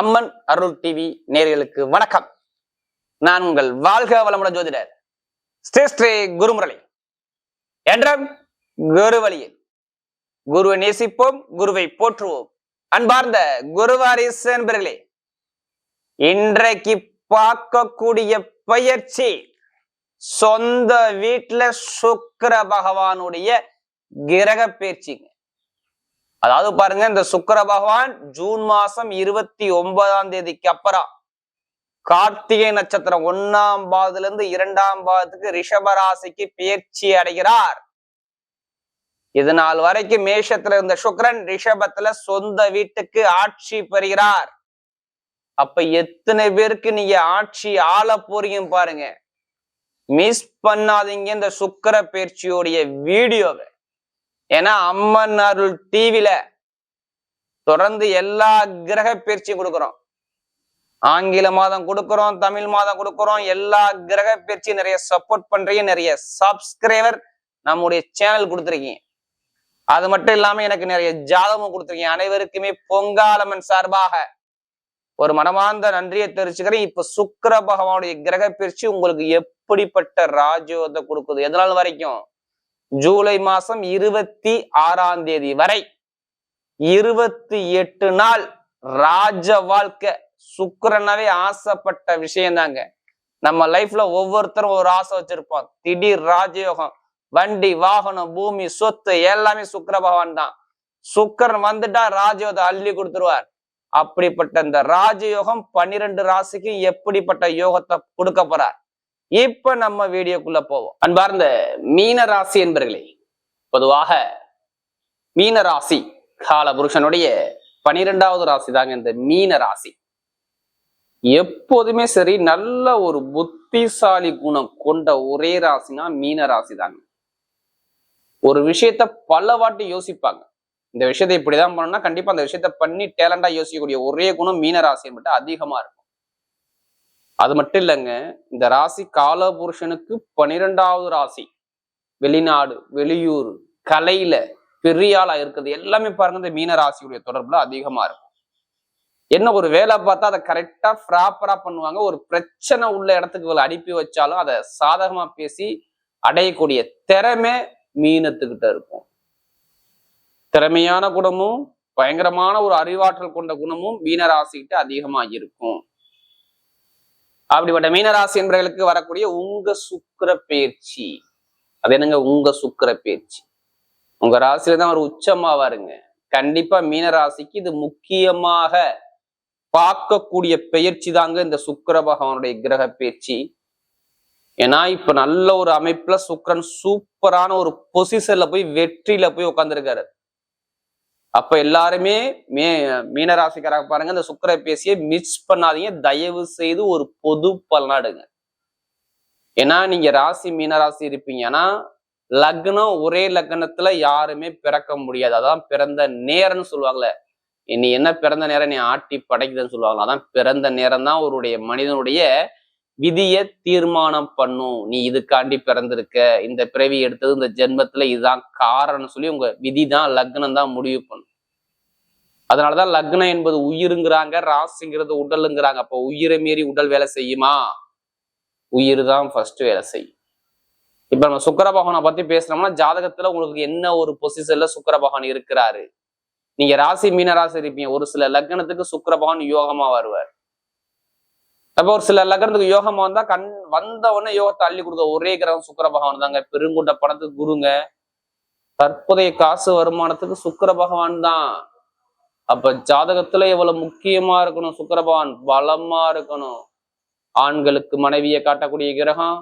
அம்மன் அருள் TV நேர்களுக்கு வணக்கம். நான் உங்கள் வாழ்க வளமுடன் ஜோதிடர் ஸ்ரீ ஸ்ரீ குருமுரளி. என்றும் குரு வழியில் குருவை நேசிப்போம் குருவை போற்றுவோம். அன்பார்ந்த குருவாரிஸ் என்பர்களே இன்றைக்கு பார்க்கக்கூடிய பயிற்சி சொந்த வீட்டுல சுக்கிர பகவானுடைய கிரக பயிற்சிங்க. அதாவது பாருங்க இந்த சுக்கர பகவான் ஜூன் மாசம் இருபத்தி ஒன்பதாம் தேதிக்கு அப்புறம் கார்த்திகை நட்சத்திரம் ஒன்னாம் பாதத்துல இருந்து இரண்டாம் பாதத்துக்கு ரிஷபராசிக்கு பயிற்சி அடைகிறார். இது நாள் வரைக்கும் மேஷத்துல இருந்த சுக்கரன் ரிஷபத்துல சொந்த வீட்டுக்கு ஆட்சி பெறுகிறார். அப்ப எத்தனை பேருக்கு நீங்க ஆட்சி ஆள போறீங்க பாருங்க. மிஸ் பண்ணாதீங்க இந்த சுக்கர பயிற்சியோடைய வீடியோவை. ஏன்னா அம்மன் அருள் தீவில தொடர்ந்து எல்லா கிரக பயிற்சியும் கொடுக்குறோம். ஆங்கில மாதம் கொடுக்குறோம் தமிழ் மாதம் கொடுக்குறோம் எல்லா கிரக பயிற்சியும் நிறைய சப்போர்ட் பண்றீங்க நிறைய சப்ஸ்கிரைபர் நம்முடைய சேனல் கொடுத்துருக்கீங்க. அது மட்டும் இல்லாம எனக்கு நிறைய ஜாதகமும் கொடுத்துருக்கீங்க. அனைவருக்குமே பொங்காலம்மன் சார்பாக ஒரு மனமார்ந்த நன்றியை தெரிவிச்சுக்கிறேன். இப்ப சுக்கர பகவானுடைய கிரக பயிற்சி உங்களுக்கு எப்படிப்பட்ட ராஜயோகத்தை கொடுக்குது? எதனால் வரைக்கும்? ஜூலை மாசம் இருபத்தி ஆறாம் தேதி வரை இருபத்தி எட்டு நாள் ராஜ வாழ்க்கை. சுக்கரனாவே ஆசைப்பட்ட விஷயம் தாங்க நம்ம லைஃப்ல ஒவ்வொருத்தரும் ஒரு ஆசை வச்சிருப்போம். திடீர் ராஜயோகம் வண்டி வாகனம் பூமி சொத்து எல்லாமே சுக்கர பகவான் தான். சுக்கரன் வந்துட்டா ராஜயோகத்தை அள்ளி கொடுத்துருவார். அப்படிப்பட்ட இந்த ராஜயோகம் பன்னிரெண்டு ராசிக்கு எப்படிப்பட்ட யோகத்தை கொடுக்க போறார்? இப்ப நம்ம வீடியோக்குள்ள போவோம். அன்பார்ந்த மீன ராசி என்பர்களே பொதுவாக மீன ராசி கால புருஷனுடைய பனிரெண்டாவது ராசி தாங்க இந்த மீன ராசி. எப்போதுமே சரி நல்ல ஒரு புத்திசாலி குணம் கொண்ட ஒரே ராசினா மீன ராசி தாங்க. ஒரு விஷயத்த பல வாட்டி யோசிப்பாங்க. இந்த விஷயத்தை இப்படிதான் பண்ணணும்னா கண்டிப்பா அந்த விஷயத்த பண்ணி டேலண்டா யோசிக்கக்கூடிய ஒரே குணம் மீன ராசி மட்டும் அதிகமா இருக்கும். அது மட்டும் இல்லைங்க இந்த ராசி கால புருஷனுக்கு பனிரெண்டாவது ராசி. வெளிநாடு வெளியூர் கலையில பெரிய ஆளா இருக்குது எல்லாமே பாருங்க இந்த மீன ராசியுடைய தொடர்புல அதிகமா இருக்கும். என்ன ஒரு வேலை பார்த்தா அதை கரெக்டா ப்ராப்பரா பண்ணுவாங்க. ஒரு பிரச்சனை உள்ள இடத்துக்கு அனுப்பி வச்சாலும் அதை சாதகமா பேசி அடையக்கூடிய திறமை மீனத்துக்கிட்ட இருக்கும். திறமையான குணமும் பயங்கரமான ஒரு அறிவாற்றல் கொண்ட குணமும் மீனராசிக்கிட்ட அதிகமா இருக்கும். அப்படிப்பட்ட மீனராசி என்பவர்களுக்கு வரக்கூடிய உங்க சுக்கர பயிற்சி. அது என்னங்க? உங்க சுக்கர பயிற்சி. உங்க ராசியில தான் அவர் உச்சமா வருங்க கண்டிப்பா மீனராசிக்கு இது முக்கியமாக பார்க்கக்கூடிய பெயர்ச்சி தாங்க இந்த சுக்கிர பகவானுடைய கிரக பயிற்சி. ஏன்னா இப்ப நல்ல ஒரு அமைப்புல சுக்கரன் சூப்பரான ஒரு பொசிஷன்ல போய் வெற்றியில போய் உட்காந்துருக்காரு அப்ப எல்லாருமே மே மீனராசிக்காராக பாருங்க இந்த சுக்கர பேசியை மிஸ் பண்ணாதீங்க. தயவு செய்து ஒரு பொது பலனாடுங்க. ஏன்னா நீங்க ராசி மீனராசி இருப்பீங்கன்னா லக்னம் ஒரே லக்னத்துல யாருமே பிறக்க முடியாது. அதான் பிறந்த நேரம்னு சொல்லுவாங்கல்ல நீ என்ன பிறந்த நேரம்? நீ ஆட்டி படைக்குதுன்னு சொல்லுவாங்களா. அதான் பிறந்த நேரம் தான் ஒருடைய மனிதனுடைய விதியை தீர்மானம் பண்ணும். நீ இதுக்காண்டி பிறந்திருக்க. இந்த பிறவி எடுத்தது இந்த ஜென்மத்துல இதுதான் காரணம்னு சொல்லி உங்க விதி தான் லக்னம் தான் முடிவு பண்ணும். அதனாலதான் லக்னம் என்பது உயிருங்கிறாங்க ராசிங்கிறது உடலுங்கிறாங்க. அப்போ உயிரை மீறி உடல் வேலை செய்யுமா? உயிர் தான் ஃபர்ஸ்ட் வேலை செய்யும் இப்ப நம்ம சுக்கர பகவானை பத்தி பேசுனோம்னா ஜாதகத்துல உங்களுக்கு என்ன ஒரு பொசிஷன்ல சுக்கர பகவான் இருக்கிறாரு? நீங்க ராசி மீன ராசி இருப்பீங்க. ஒரு சில லக்னத்துக்கு சுக்கர பகவான் யோகமா வருவார். அப்ப ஒரு சில லக்னத்துக்கு யோகமா வந்தா கண் வந்த உடனே யோகத்தை அள்ளி கொடுக்க ஒரே கிரகம் சுக்கர பகவான் தாங்க. பெருங்குண்ட பணத்துக்கு குருங்க. தற்போதைய காசு வருமானத்துக்கு சுக்கர பகவான் தான். அப்ப ஜாதகத்துல எவ்வளவு முக்கியமா இருக்கணும் சுக்கரபான்? பலமா இருக்கணும். ஆண்களுக்கு மனைவியை காட்டக்கூடிய கிரகம்.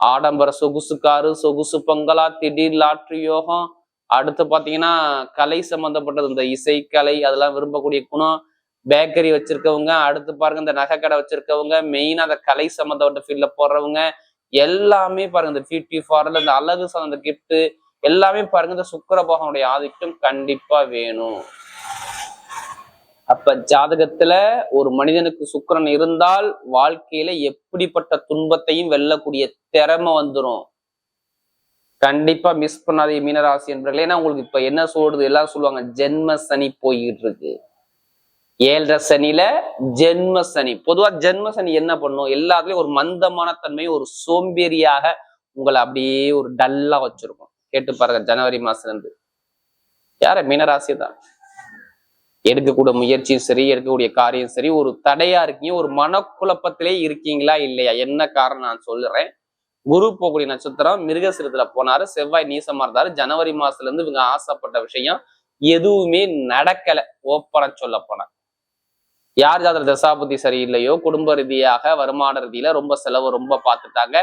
ஆடம்பர சொகுசு காரு சொகுசு பங்களா திடீர் லாட்ரி யோகம். அடுத்து பாத்தீங்கன்னா கலை சம்பந்தப்பட்டது. இந்த இசைக்கலை அதெல்லாம் விரும்பக்கூடிய குணம். பேக்கரி வச்சிருக்கவங்க அடுத்து பாருங்க இந்த நகை கடை வச்சிருக்கவங்க மெயினா அந்த கலை சம்பந்தப்பட்ட ஃபீல்ட்ல போடுறவங்க எல்லாமே பாருங்க இந்த பியூட்டி ஃபாரில் இந்த அழகு சார்ந்த கிஃப்ட் எல்லாமே பாருங்க இந்த சுக்கர பகவானுடைய ஆதிக்கம் கண்டிப்பா வேணும். அப்ப ஜாதகத்துல ஒரு மனிதனுக்கு சுக்கிரன் இருந்தால் வாழ்க்கையில எப்படிப்பட்ட துன்பத்தையும் வெல்லக்கூடிய திறமை வந்துடும் கண்டிப்பா மிஸ் பண்ணாதே மீனராசி என்பவர்களே ஏன்னா உங்களுக்கு இப்ப என்ன சொல்றது? எல்லாம் சொல்லுவாங்க ஜென்ம சனி போய்கிட்டு இருக்கு ஏழரை சனியில ஜென்ம சனி. பொதுவா ஜென்ம சனி என்ன பண்ணும்? எல்லாத்துலயும் ஒரு மந்தமான தன்மை ஒரு சோம்பேறியாக உங்களை அப்படியே ஒரு டல்லா வச்சிருக்கும். கேட்டு பாருங்க ஜனவரி மாசம் இருந்து. யார? மீனராசி தான் எடுக்கக்கூடிய முயற்சியும் சரி எடுக்கக்கூடிய காரியம் சரி ஒரு தடையா இருக்கீங்க ஒரு மனக்குழப்பத்திலே இருக்கீங்களா இல்லையா? என்ன காரணம் நான் சொல்லுறேன் குரு போகக்கூடிய நட்சத்திரம் மிருகசிரத்துல போனாரு செவ்வாய் நீசமா இருந்தாரு. ஜனவரி மாசத்துல இருந்து இவங்க ஆசைப்பட்ட விஷயம் எதுவுமே நடக்கல ஓப்பன சொல்ல போனா. யார் ஜாதக தசாபதி சரியில்லையோ குடும்ப ரீதியாக வருமான ரீதியில ரொம்ப செலவு ரொம்ப பார்த்துட்டாங்க.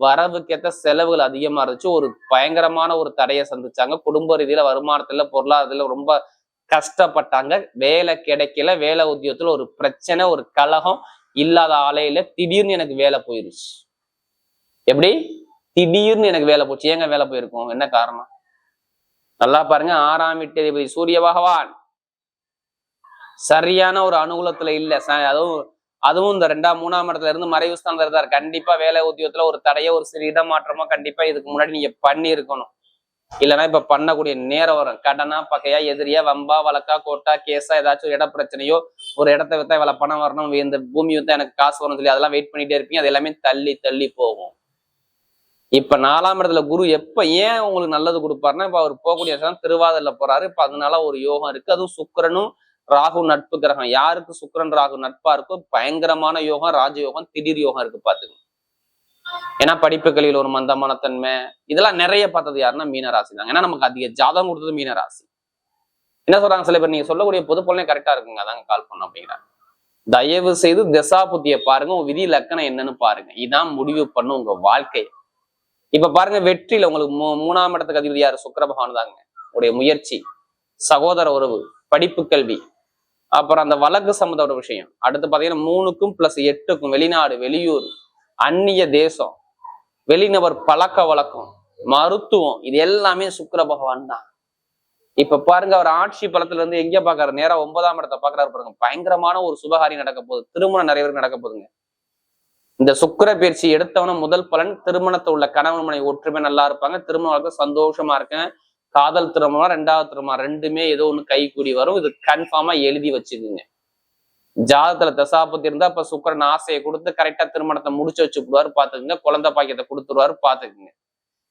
வரவுக்கேற்ற செலவுகள் அதிகமா இருந்துச்சு. ஒரு பயங்கரமான ஒரு தடையை சந்திச்சாங்க. குடும்ப ரீதியில வருமானத்துல பொருளாதாரத்துல ரொம்ப கஷ்டப்பட்டாங்க. வேலை கிடைக்கல. வேலை உத்தியோகத்துல ஒரு பிரச்சனை ஒரு கலகம் இல்லாத ஆலையில திடீர்னு எனக்கு வேலை போயிருச்சு. எப்படி? திடீர்னு எனக்கு வேலை போச்சு. ஏங்க வேலை போயிருக்கும்? என்ன காரணம்? நல்லா பாருங்க. ஆறாம் வீட்டதிபதி சூரிய பகவான். சரியான ஒரு அனுகூலத்துல இல்ல. ச- அதுவும் அதுவும் இந்த ரெண்டாம் மூணாம் இடத்துல இருந்து மறைவு ஸ்தானத்துல இருந்தார். கண்டிப்பா வேலை உத்தியோகத்துல ஒரு தடையோ ஒரு சிறு இடமாற்றமோ கண்டிப்பா இதுக்கு முன்னாடி நீங்க பண்ணி இருக்கணும் இல்லைன்னா இப்ப பண்ணக்கூடிய நேரம் வரும். கடனா பகையா எதிரியா வம்பா வழக்கா கோட்டா கேஸா ஏதாச்சும் இட பிரச்சனையோ ஒரு இடத்த வித்தா இவ்வளவு பணம் வரணும் இந்த பூமி வித்தா எனக்கு காசு வரும்னு சொல்லி அதெல்லாம் வெயிட் பண்ணிட்டே இருப்பீங்க. அது எல்லாமே தள்ளி தள்ளி போகும். இப்ப நாலாம் இடத்துல குரு எப்ப ஏன் உங்களுக்கு நல்லது கொடுப்பாருன்னா இப்ப அவர் போகக்கூடிய இடத்துல திருவாதிரில போறாரு. இப்ப அதனால ஒரு யோகம் இருக்கு. அதுவும் சுக்கரனும் ராகு நட்பு கிரகம். யாருக்கு சுக்கரன் ராகு நட்பா இருக்கோ பயங்கரமான யோகம் ராஜயோகம் திடீர் யோகம் இருக்கு பாத்துங்க ஏன்னா படிப்புகளில் ஒரு மந்தமான தன்மை. இதெல்லாம் நிறைய பார்த்தது யாருன்னா மீனராசி தாங்க. ஏன்னா நமக்கு அதிக ஜாதகம் கொடுத்தது மீனராசி. என்ன சொல்றாங்க சில பேர்? நீங்க சொல்லக்கூடிய பொது பொருளே கரெக்டா இருக்குங்க. அதாங்க கால் பண்ண அப்படிங்கிறாங்க தயவு செய்து திசா தசாபுத்தியை பாருங்க. உங்க விதி லக்கணம் என்னன்னு பாருங்க. இதான் முடிவு பண்ணும் உங்க வாழ்க்கை. இப்ப பாருங்க வெற்றியில உங்களுக்கு மூ மூணாம் இடத்துக்கு அதிபதி யாரு? சுக்கர பகவான் தாங்க. உடைய முயற்சி சகோதர உறவு படிப்பு கல்வி. அப்புறம் அந்த வழக்கு சம்மந்த ஒரு விஷயம். அடுத்து பாத்தீங்கன்னா மூணுக்கும் பிளஸ் எட்டுக்கும் வெளிநாடு வெளியூர் அந்நிய தேசம் வெளிநபர் பழக்க வழக்கம் மருத்துவம் இது எல்லாமே சுக்கர பகவான் தான். இப்ப பாருங்க அவர் ஆட்சி பலத்துல இருந்து எங்க பாக்குறாரு? நேரா ஒன்பதாம் இடத்தை பாக்குறாரு பாருங்க. பயங்கரமான ஒரு சுபகாரியம் நடக்க போகுது. திருமணம் நிறைய பேருக்கு நடக்க போகுதுங்க. இந்த சுக்கிர பயிற்சி எடுத்தவன முதல் பலன் திருமணத்தை உள்ள கணவன் மனை ஒற்றுமை நல்லா இருப்பாங்க. திருமணம் வாழ்க்கை சந்தோஷமா இருக்கேன். காதல் திருமணம் ரெண்டாவது திருமணம் ரெண்டுமே ஏதோ ஒண்ணு கை கூடி வரும். இது கன்ஃபார்மா எழுதி வச்சுக்குங்க ஜாதத்துல தசாபத்தி இருந்தா இப்ப சுக்கரன் ஆசையை கொடுத்து கரெக்டா திருமணத்தை முடிச்சு வச்சு விடுவாரு பாத்துக்குங்க குழந்தை பாக்கியத்தை கொடுத்துருவாரு பாத்துக்குங்க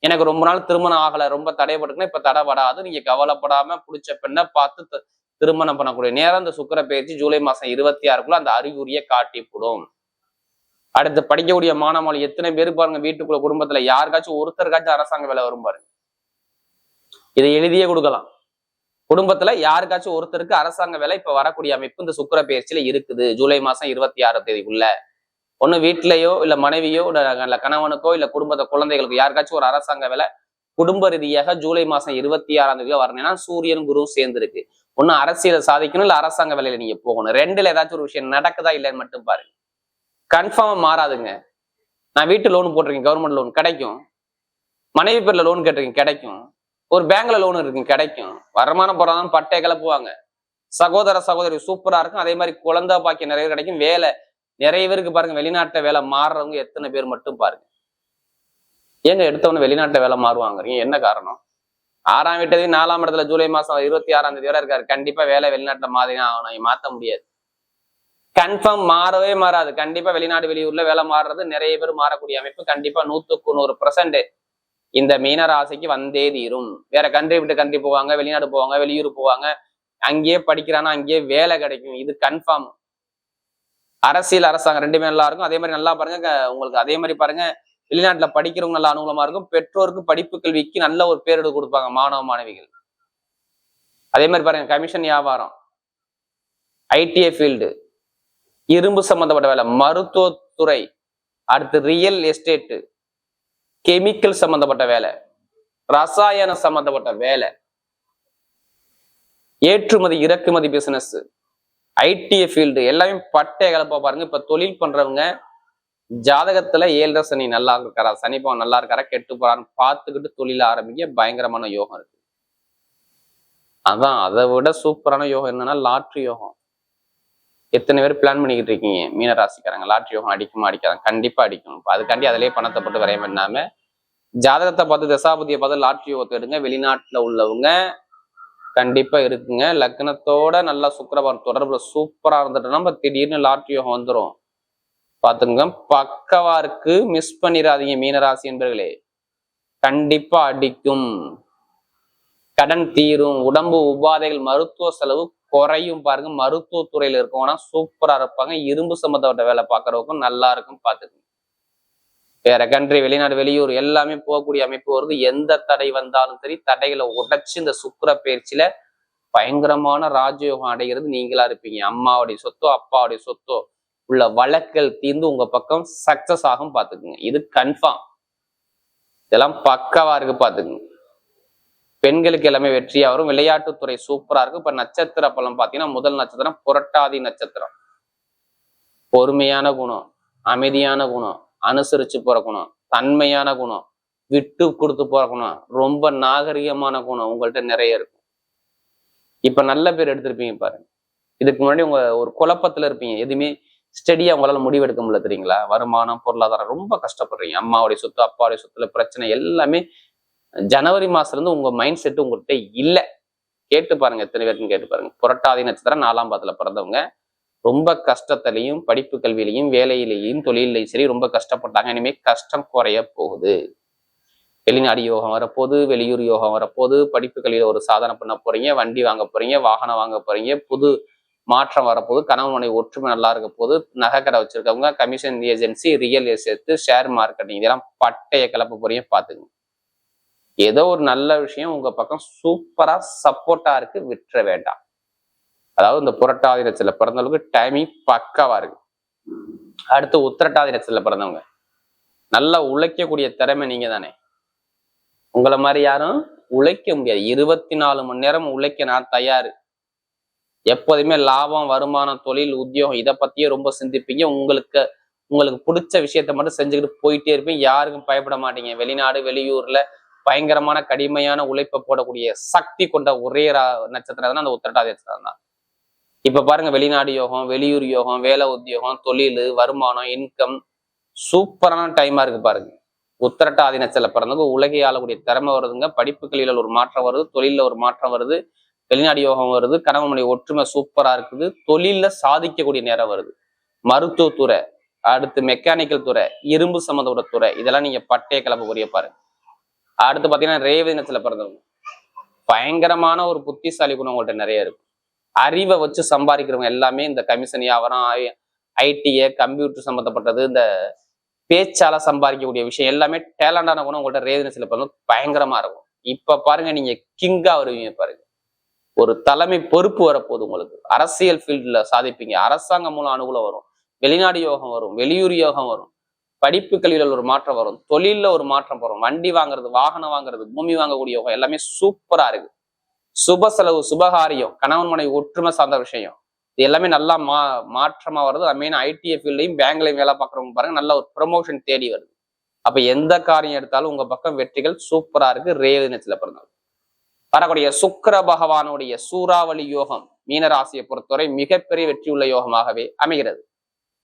எனக்கு ரொம்ப நாள் திருமணம் ஆகல ரொம்ப தடைபட்டுக்குன்னா இப்ப தடைபடாது நீங்க கவலைப்படாம பிடிச்ச பெண்ணை பார்த்து திருமணம் பண்ணக்கூடிய நேரம் அந்த சுக்கர பயிற்சி ஜூலை மாசம் இருபத்தி ஆறுக்குள்ள அந்த அறிகுறியை காட்டிவிடும். அடுத்து படிக்கக்கூடிய மாணவர்கள் எத்தனை பேர் பாருங்க வீட்டுக்குள்ள குடும்பத்துல யாருக்காச்சும் ஒருத்தருக்காச்சும் அரசாங்க வேலை வரும் பாருங்க. இதை எழுதியே கொடுக்கலாம். குடும்பத்துல யாருக்காச்சும் ஒருத்தருக்கு அரசாங்க வேலை இப்ப வரக்கூடிய அமைப்பு இந்த சுக்கர பயிற்சியில இருக்குது. ஜூலை மாசம் இருபத்தி ஆறாம் உள்ள. ஒண்ணு வீட்லயோ இல்ல மனைவியோ இல்ல கணவனுக்கோ இல்ல குடும்பத்தை குழந்தைகளுக்கு யாருக்காச்சும் ஒரு அரசாங்க வேலை குடும்ப ரீதியாக ஜூலை மாசம் இருபத்தி ஆறாம் தேதியில வரணும்னா சூரியன் குருவும் சேர்ந்துருக்கு. ஒண்ணு அரசியலை சாதிக்கணும் இல்ல அரசாங்க வேலையில நீங்க போகணும். ரெண்டுல ஏதாச்சும் ஒரு விஷயம் நடக்குதா இல்லைன்னு மட்டும் பாருங்க. கன்ஃபார்மா மாறாதுங்க. நான் வீட்டு லோன் போட்டிருக்கேன் கவர்மெண்ட் லோன் கிடைக்கும். மனைவி பேர்ல லோன் கேட்டிருக்கேன் கிடைக்கும். ஒரு பேங்க்ல லோன் இருக்கு கிடைக்கும். வருமானம் போறாதான் பட்டை கிளப்புவாங்க. சகோதர சகோதரி சூப்பரா இருக்கும். அதே மாதிரி குழந்தை பாக்கியம் நிறைய கிடைக்கும். வேலை நிறைய பேருக்கு பாருங்க வெளிநாட்டை வேலை மாறுறவங்க எத்தனை பேர் மட்டும் பாருங்க. ஏங்க எடுத்தவொன்னு வெளிநாட்டை வேலை மாறுவாங்கறீங்க? என்ன காரணம்? ஆறாம் வீட்டது நாலாம் இடத்துல ஜூலை மாசம் இருபத்தி ஆறாம் தேதி வரை இருக்காரு. கண்டிப்பா வேலை வெளிநாட்டுல மாதிரி ஆகணும். மாத்த முடியாது. கன்ஃபார்ம் மாறவே மாறாது. கண்டிப்பா வெளிநாடு வெளியூர்ல வேலை மாறுறது நிறைய பேர் மாறக்கூடிய அமைப்பு. கண்டிப்பா நூத்துக்கு நூறு பர்சன்ட் இந்த மீன ராசிக்கு வந்தே தீரும். வேற கண்ட்ரி விட்டு கண்ட்ரி போவாங்க வெளிநாடு போவாங்க வெளியூர் போவாங்க. அங்கேயே படிக்கிறானா அங்கேயே வேலை கிடைக்கும். இது கன்ஃபார்ம் அரசியல் அரசாங்கம் ரெண்டுமே நல்லா இருக்கும். அதே மாதிரி நல்லா பாருங்க உங்களுக்கு அதே மாதிரி பாருங்க வெளிநாட்டுல படிக்கிறவங்க நல்ல அனுகூலமா இருக்கும். பெற்றோருக்கு படிப்பு கல்விக்கு நல்ல ஒரு பேரிடு கொடுப்பாங்க மாணவ மாணவிகள். அதே மாதிரி பாருங்க கமிஷன் வியாபாரம். ஐடிஐ ஃபீல்டு இரும்பு சம்பந்தப்பட்ட வேலை. மருத்துவத்துறை. அடுத்து ரியல் எஸ்டேட்டு கெமிக்கல் சம்பந்தப்பட்ட வேலை ரசாயன சம்பந்தப்பட்ட வேலை ஏற்றுமதி இறக்குமதி பிசினஸ் ஐடி ஃபீல்டு எல்லாமே பட்டை கலப்பா பாருங்க. இப்ப தொழில் பண்றவங்க ஜாதகத்துல ஏழரை சனி நல்லா இருக்காரா சனி பவன் நல்லா இருக்காரா கெட்டு போறான்னு பார்த்துக்கிட்டு தொழில ஆரம்பிக்க பயங்கரமான யோகம் இருக்கு. அதான் அதை விட சூப்பரான யோகம் என்னன்னா லாட்ரி யோகம். எத்தனை பேர் பிளான் பண்ணிக்கிட்டு இருக்கீங்க? மீன ராசிக்காரங்க லாட்ரி யோகம் அடிக்குமா அடிக்காதான் கண்டிப்பா அடிக்கும் அதுக்காண்டி அதிலேயே பணத்தை போட்டு வரைய பண்ணாம ஜாதகத்தை பார்த்து தசாபதியை பார்த்து லாட்ரி யோகத்தை எடுங்க. வெளிநாட்டில் உள்ளவங்க கண்டிப்பா இருக்குங்க. லக்னத்தோட நல்லா சுக்கரவாரம் தொடர்புல சூப்பரா இருந்துட்டோம்னா நம்ம திடீர்னு லாட்ரி யோகம் வந்துடும் பாத்துங்க பக்கவா இருக்கு. மிஸ் பண்ணிடாதீங்க மீனராசி என்பர்களே. கண்டிப்பா அடிக்கும். கடன் தீரும். உடம்பு உபாதைகள் மருத்துவ செலவு குறையும் பாருங்க. மருத்துவத்துறையில் இருக்கவங்கன்னா சூப்பரா இருப்பாங்க. இரும்பு சம்பந்தப்பட்ட வேலை பார்க்கறவக்கும் நல்லா இருக்கும். பாத்துக்கோங்க வேற கண்ட்ரி வெளிநாடு வெளியூர் எல்லாமே போகக்கூடிய அமைப்பு வருது. எந்த தடை வந்தாலும் சரி தடைகளை உடைச்சு இந்த சுக்கிர பயிற்சியில பயங்கரமான ராஜயோகம் அடைகிறது நீங்களா இருப்பீங்க. அம்மாவுடைய சொத்தோ அப்பாவுடைய சொத்தோ உள்ள வழக்கல் தீர்ந்து உங்க பக்கம் சக்சஸ் ஆகும் பாத்துக்குங்க இது கன்ஃபார்ம் இதெல்லாம் பக்காவா இருக்கு பாத்துக்குங்க பெண்களுக்கு எல்லாமே வெற்றியா வரும். விளையாட்டுத்துறை சூப்பரா இருக்கு. இப்ப நட்சத்திர பலம் பாத்தீங்கன்னா முதல் நட்சத்திரம் புரட்டாதி நட்சத்திரம். பொறுமையான குணம் அமைதியான குணம். அனுசரிச்சு போற குணம் தன்மையான குணம் விட்டு கொடுத்து போற குணம் ரொம்ப நாகரிகமான குணம் உங்கள்கிட்ட நிறைய இருக்கும். இப்ப நல்ல பேர் எடுத்திருப்பீங்க பாருங்க. இதுக்கு முன்னாடி உங்க ஒரு குழப்பத்துல இருப்பீங்க. எதுவுமே ஸ்டெடியா உங்களால முடிவெடுக்க முடியல தெரியுங்களா? வருமானம் பொருளாதாரம் ரொம்ப கஷ்டப்படுறீங்க. அம்மாவுடைய சொத்து அப்பாவுடைய சொத்துல பிரச்சனை எல்லாமே ஜனவரி மாசத்துல இருந்து உங்க மைண்ட் செட் உங்ககிட்ட இல்லை. கேட்டு பாருங்க எத்தனை பேருக்குன்னு கேட்டு பாருங்க. புரட்டாதி நட்சத்திரம் நாலாம் பாதத்துல பிறந்தவங்க. ரொம்ப கஷ்டத்திலையும் படிப்பு கல்வியிலையும் வேலையிலையும் தொழிலையும் சரி ரொம்ப கஷ்டப்பட்டாங்க. இனிமே கஷ்டம் குறைய போகுது. வெளிநாடு யோகம் வரப்போகுது வெளியூர் யோகம் வரப்போகுது படிப்பு கல்வியில் ஒரு சாதனை பண்ண போறீங்க வண்டி வாங்க போறீங்க வாகனம் வாங்க போறீங்க புது மாற்றம் வரப்போகுது கணவன் மனைவி ஒற்றுமை நல்லா இருக்க போது நகைக்கடை வச்சிருக்கவங்க commission agency real estate share marketing இதெல்லாம் பட்டைய கிளப்ப போறீங்க பாத்துங்க. ஏதோ ஒரு நல்ல விஷயம் உங்க பக்கம் சூப்பரா சப்போர்ட்டா இருக்கு விட்டுற வேண்டாம். அதாவது இந்த புரட்டாதி நட்சத்திர பிறந்தவங்களுக்கு டைமிங் பக்காவா இருக்கு. அடுத்து உத்திரட்டாதி நட்சத்திர பிறந்தவங்க. நல்லா உழைக்கக்கூடிய திறமை நீங்க தானே உங்களை மாதிரி யாரும் உழைக்க முடியாது. இருபத்தி நாலு மணி நேரம் உழைக்க நான் தயார். எப்போதுமே லாபம் வருமானம் தொழில் உத்தியோகம் இதை பத்தியே ரொம்ப சிந்திப்பீங்க. உங்களுக்கு உங்களுக்கு பிடிச்ச விஷயத்த மட்டும் செஞ்சுக்கிட்டு போயிட்டே இருப்பீங்க. யாருக்கும் பயப்பட மாட்டீங்க. வெளிநாடு வெளியூர்ல பயங்கரமான கடுமையான உழைப்பை போடக்கூடிய சக்தி கொண்ட ஒரே ரா- நட்சத்திரம் தான் அந்த உத்திரட்டாதி நட்சத்திரம் தான் இப்ப பாருங்க வெளிநாடு யோகம் வெளியூர் யோகம் வேலை உத்தியோகம் தொழில் வருமானம் இன்கம் சூப்பரான டைமா இருக்கு பாருங்க. உத்திரட்டாதி நட்சத்திரம் பிறந்தவங்க உலகை ஆளக்கூடிய திறமை வருதுங்க. படிப்புகளில் ஒரு மாற்றம் வருது தொழில ஒரு மாற்றம் வருது வெளிநாடு யோகம் வருது கணவன் மனைவி ஒற்றுமை சூப்பரா இருக்குது தொழில சாதிக்கக்கூடிய நேரம் வருது. மருத்துவத்துறை அடுத்து மெக்கானிக்கல் துறை இரும்பு சம்மந்தப்பட்ட துறை இதெல்லாம் நீங்க பட்டைய கிளம்ப புரிய பாருங்க. அடுத்து பாத்தீங்கன்னா ரேவதி நட்சத்திரம் பிறந்தவங்க. பயங்கரமான ஒரு புத்திசாலி குணம் உங்கள்கிட்ட நிறைய இருக்கு. அறிவை வச்சு சம்பாதிக்கிறவங்க எல்லாமே இந்த கமிஷன் வியாபாரம் ஐடிஏ கம்ப்யூட்டர் சம்மந்தப்பட்டது இந்த பேச்சால சம்பாதிக்கக்கூடிய விஷயம் எல்லாமே டேலண்டான குணம் உங்கள்ட்ட ரேவதி சில பிறந்தவங்க பயங்கரமா இருக்கும். இப்ப பாருங்க நீங்க கிங்கா வருவீங்க பாருங்க. ஒரு தலைமை பொறுப்பு வரப்போகுது உங்களுக்கு. அரசியல் ஃபீல்டில் சாதிப்பீங்க. அரசாங்கம் மூலம் அனுகூலம் வரும். வெளிநாடு யோகம் வரும். வெளியூர் யோகம் வரும். படிப்பு கல்வியில் ஒரு மாற்றம் வரும். தொழில்ல ஒரு மாற்றம் வரும். வண்டி வாங்குறது வாகனம் வாங்குறது பூமி வாங்கக்கூடிய யோகம் எல்லாமே சூப்பராக இருக்கு. சுப செலவு சுபகாரியம் கணவன் மனைவி ஒற்றுமை சார்ந்த விஷயம். இது எல்லாமே நல்லா மா மாற்றமா வருது. மெயின் ஐடிஎஃப் ஃபீல்டையும் பேங்க்லையும் வேலை பார்க்குறவங்க பாருங்க நல்ல ஒரு ப்ரொமோஷன் தேடி வருது. அப்ப எந்த காரியம் எடுத்தாலும் உங்க பக்கம் வெற்றிகள் சூப்பரா இருக்கு. ரேவதி நட்சத்திர பிறந்தவங்க. வரக்கூடிய சுக்கர பகவானுடைய சூறாவளி யோகம் மீனராசியை பொறுத்தவரை மிகப்பெரிய வெற்றி உள்ள யோகமாகவே அமைகிறது.